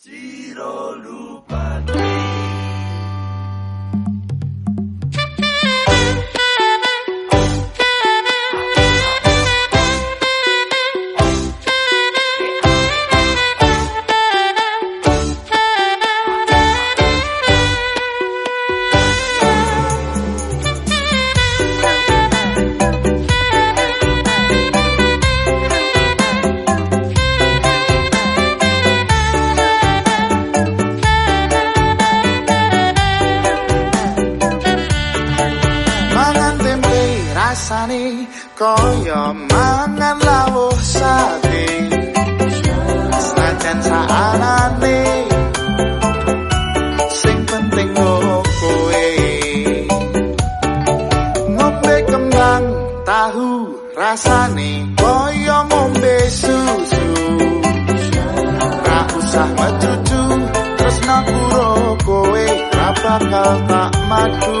Tiro Lupa. Rasane kaya mangan lawuh sate. Senajan saanane sing penting kowe. Ngombe kembang tahu rasane kaya ngombe susu. Ra usah mecucu terus nakuro kowe ra bakal tak madu